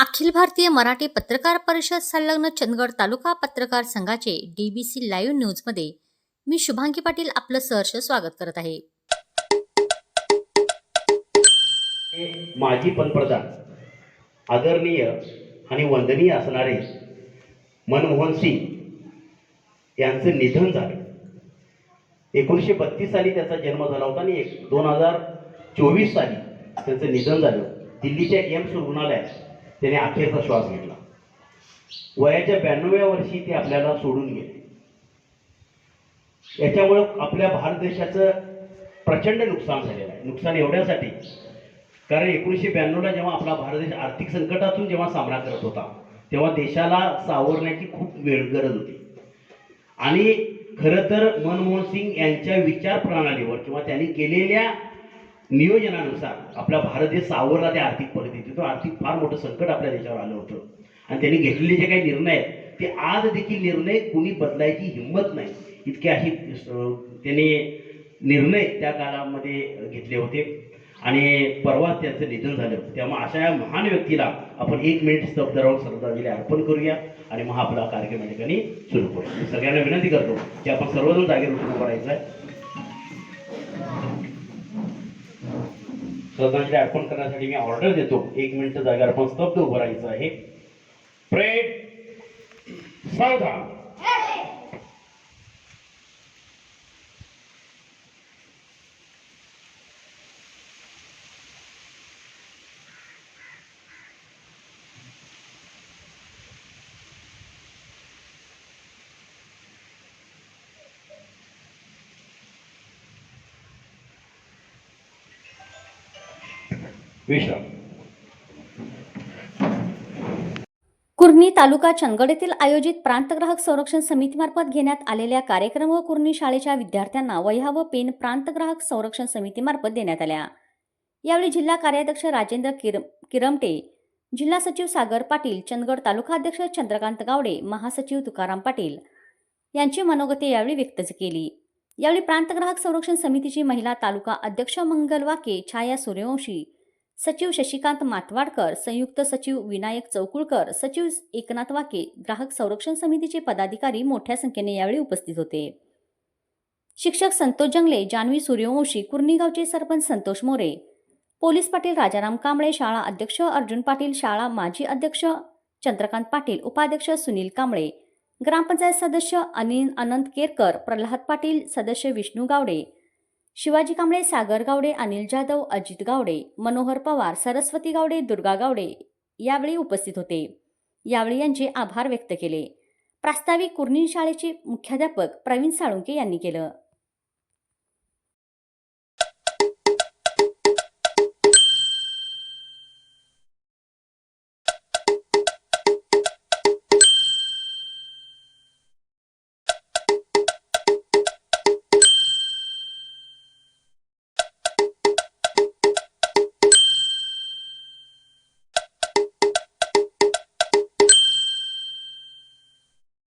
अखिल भारतीय मराठी पत्रकार परिषद संलग्न चंदगड तालुका पत्रकार संघाचे डीबीसी लाईव्ह न्यूजमध्ये मी शुभांगी पाटील आपलं सहर्ष स्वागत करत आहे. हे माजी पंतप्रधान आदरणीय आणि वंदनीय असणारे मनमोहन सिंग यांचं निधन झालं. एकोणीसशे बत्तीस साली त्याचा जन्म झाला होता आणि एक दोन हजार चोवीस साली त्यांचं निधन झालं. दिल्लीच्या एम्स रुग्णालयात त्याने अखेरचा श्वास घेतला. वयाच्या ब्याण्णव्या वर्षी ते आपल्याला सोडून गेले. याच्यामुळं आपल्या भारत देशाचं प्रचंड नुकसान झालेलं आहे. नुकसान एवढ्यासाठी. कारण एकोणीसशे ब्याण्णवला जेव्हा आपला भारत देश आर्थिक संकटातून जेव्हा सामना करत होता तेव्हा देशाला सावरण्याची खूप वेळ गरज होती. आणि खरं तर मनमोहन सिंग यांच्या विचार प्रणालीवर किंवा त्यांनी केलेल्या नियोजनानुसार आपला भारत देश सावरला त्या आर्थिक परिस्थितीतून आर्थिक फार मोठं संकट आपल्या देशावर आलं होतं. आणि त्यांनी घेतलेले जे काही निर्णय आहेत ते आज देखील निर्णय कुणी बदलायची हिंमत नाही. इतके अशी त्यांनी निर्णय त्या काळामध्ये घेतले होते. आणि परवा त्यांचं निधन झालं. त्यामुळे अशा या महान व्यक्तीला आपण एक मिनिट स्तब्ध राहून श्रद्धांजली अर्पण करूया आणि मग आपला कार्यक्रम या ठिकाणी सुरू करू सगळ्यांना विनंती करतो की आपण सर्वजण जागेवर उठून उभं आहे. श्रद्धांजली अर्पण करण्यासाठी मी ऑर्डर देतो. एक मिनिट जागेवर आपण स्तब्ध उभं राहायचं आहे. प्रेम सावधान. कुर्नी कुर्णी तालुका चंदगड येथील आयोजित प्रांतग्राहक संरक्षण समितीमार्फत घेण्यात आलेल्या कार्यक्रम व कुर्णी शाळेच्या विद्यार्थ्यांना वह्या व पेन प्रांतग्राहक संरक्षण समितीमार्फत देण्यात आल्या. यावेळी जिल्हा कार्याध्यक्ष राजेंद्र किर किरमटे जिल्हा सचिव सागर पाटील चंदगड तालुका अध्यक्ष चंद्रकांत गावडे महासचिव तुकाराम पाटील यांची मनोगते यावेळी व्यक्त केली. यावेळी प्रांतग्राहक संरक्षण समितीची महिला तालुका अध्यक्ष मंगल वाके छाया सूर्यवंशी सचिव शशिकांत मातवाडकर संयुक्त सचिव विनायक चौकुळकर सचिव एकनाथ वाके ग्राहक संरक्षण समितीचे पदाधिकारी मोठ्या संख्येने यावेळी उपस्थित होते. शिक्षक संतोष जंगले जान्हवी सूर्यवंशी कुर्नीगावचे सरपंच संतोष मोरे पोलीस पाटील राजाराम कांबळे शाळा अध्यक्ष अर्जुन पाटील शाळा माजी अध्यक्ष चंद्रकांत पाटील उपाध्यक्ष सुनील कांबळे ग्रामपंचायत सदस्य अनिल अनंत केरकर प्रल्हाद पाटील सदस्य विष्णू गावडे शिवाजी कांबळे सागर गावडे अनिल जाधव अजित गावडे मनोहर पवार सरस्वती गावडे दुर्गा गावडे यावेळी उपस्थित होते. यावेळी यांचे आभार व्यक्त केले. प्रास्ताविक कुर्णी शाळेचे मुख्याध्यापक प्रवीण साळुंके यांनी केलं.